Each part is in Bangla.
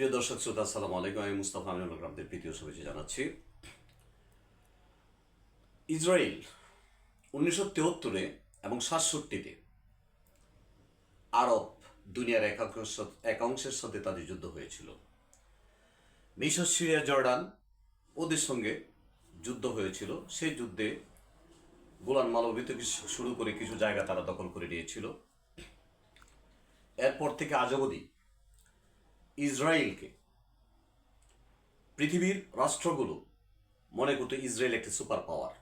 প্রিয় দর্শক, শ্রোতা, আসসালামু আলাইকুম। আমি মুস্তাফা আমিনুল গ্রামদের প্রীতীয় শুভেচ্ছা জানাচ্ছি। ইসরায়েল উনিশশো তেহত্তরে এবং সাতষট্টিতে আরব দুনিয়ার একাংশ একাংশের সাথে তাদের যুদ্ধ হয়েছিল। মিশর, সিরিয়া, জর্ডান ওদের সঙ্গে যুদ্ধ হয়েছিল। সেই যুদ্ধে গোলান মালবিত থেকে শুরু করে কিছু জায়গা তারা দখল করে নিয়েছিল। এরপর থেকে আজ অবধি ইসরায়েলকে। পৃথিবীর রাষ্ট্রগুলো মনে করতো ইসরায়েল একটি সুপার পাওয়ার।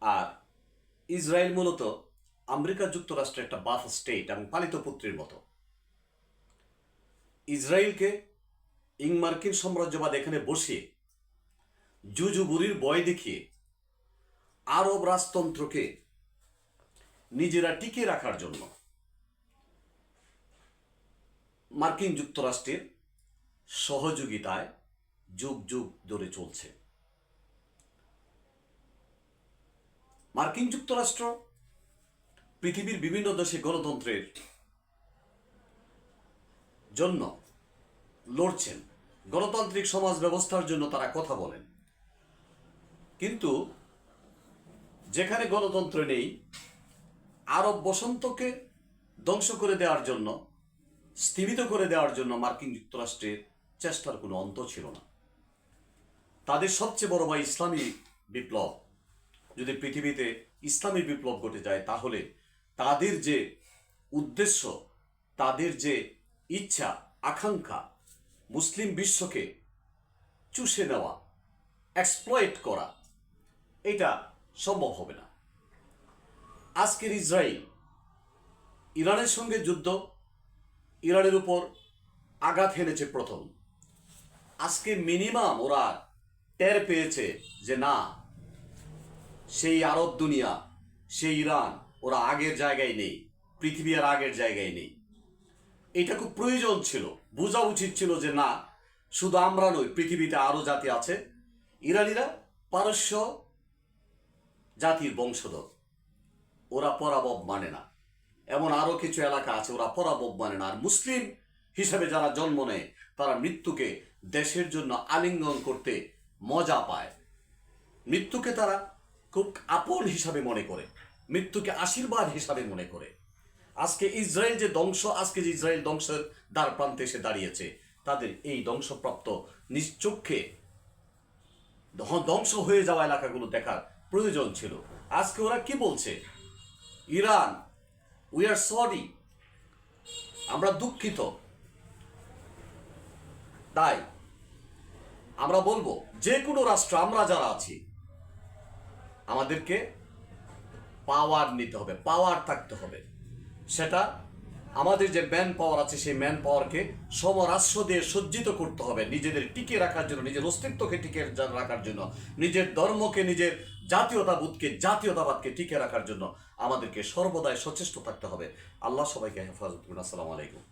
আর ইসরায়েল মূলত আমেরিকা যুক্তরাষ্ট্রের একটা বাফ স্টেট এবং পালিত পুত্রের মতো। ইসরায়েলকে ইং মার্কিন সাম্রাজ্যবাদ এখানে বসিয়ে জুজুবুরির বয় দেখিয়ে আরব রাজতন্ত্রকে নিজেরা টিকিয়ে রাখার জন্য মার্কিন যুক্তরাষ্ট্রের সহযোগিতায় যুগ যুগ ধরে চলছে। মার্কিন যুক্তরাষ্ট্র পৃথিবীর বিভিন্ন দেশে গণতন্ত্রের জন্য লড়ছেন। গণতান্ত্রিক সমাজ ব্যবস্থার জন্য তারা কথা বলেন। কিন্তু যেখানে গণতন্ত্র নেই, আরব বসন্তকে ধ্বংস করে দেওয়ার জন্য স্থিমিত করে দেওয়ার জন্য মার্কিন যুক্তরাষ্ট্রের চেষ্টার কোনো অন্ত ছিল না। তাদের সবচেয়ে বড় বা ইসলামী বিপ্লব যদি পৃথিবীতে ইসলামী বিপ্লব ঘটে যায়, তাহলে তাদের যে উদ্দেশ্য, তাদের যে ইচ্ছা, আকাঙ্ক্ষা মুসলিম বিশ্বকে চুষে নেওয়া এক্সপ্লয়েট করা, এটা সম্ভব হবে না। আজকের ইসরায়েল, ইরানের সঙ্গে যুদ্ধ ইরানের উপর আঘাত হেনেছে প্রথম। আজকে মিনিমাম ওরা টের পেয়েছে যে না, সেই আরব দুনিয়া, সেই ইরান ওরা আগের জায়গায় নেই, পৃথিবী আর আগের জায়গায় নেই। এটা খুব প্রয়োজন ছিল, বোঝা উচিত ছিল যে না, শুধু আমরা নই, পৃথিবীতে আরও জাতি আছে। ইরানিরা পারস্য জাতির বংশধর, ওরা পরাবব মানে না। এমন আরও কিছু এলাকা আছে, ওরা পরাবব মানে না। আর মুসলিম হিসেবে যারা জন্ম নেয়, তারা মৃত্যুকে দেশের জন্য আলিঙ্গন করতে মজা পায়। মৃত্যুকে তারা খুব আপন হিসাবে মনে করে, মৃত্যুকে আশীর্বাদ হিসাবে মনে করে। আজকে ইসরায়েল যে ধ্বংস, আজকে যে ইসরায়েল ধ্বংসের দ্বার প্রান্তে এসে দাঁড়িয়েছে, তাদের এই ধ্বংসপ্রাপ্ত চোখে ধ্বংস হয়ে যাওয়া এলাকাগুলো দেখার প্রয়োজন ছিল। আজকে ওরা কি বলছে? ইরান উই আর সরি আমরা দুঃখিত। তাই আমরা বলব, যে কোনো রাষ্ট্র, আমরা যারা আছি, আমাদেরকে পাওয়ার নিতে হবে পাওয়ার থাকতে হবে। সেটা আমাদের যে ম্যান পাওয়ার আছে, সেই ম্যান পাওয়ারকে সমরাস্য দিয়ে সজ্জিত করতে হবে, নিজেদের টিকে রাখার জন্য, নিজের অস্তিত্বকে টিকে রাখার জন্য, নিজের ধর্মকে, নিজের জাতীয়তাবোধকে, জাতীয়তাবাদকে টিকে রাখার জন্য আমাদেরকে সর্বদাই সচেষ্ট থাকতে হবে। আল্লাহ সবাইকে হেফাজত করুন। আসসালামু আলাইকুম।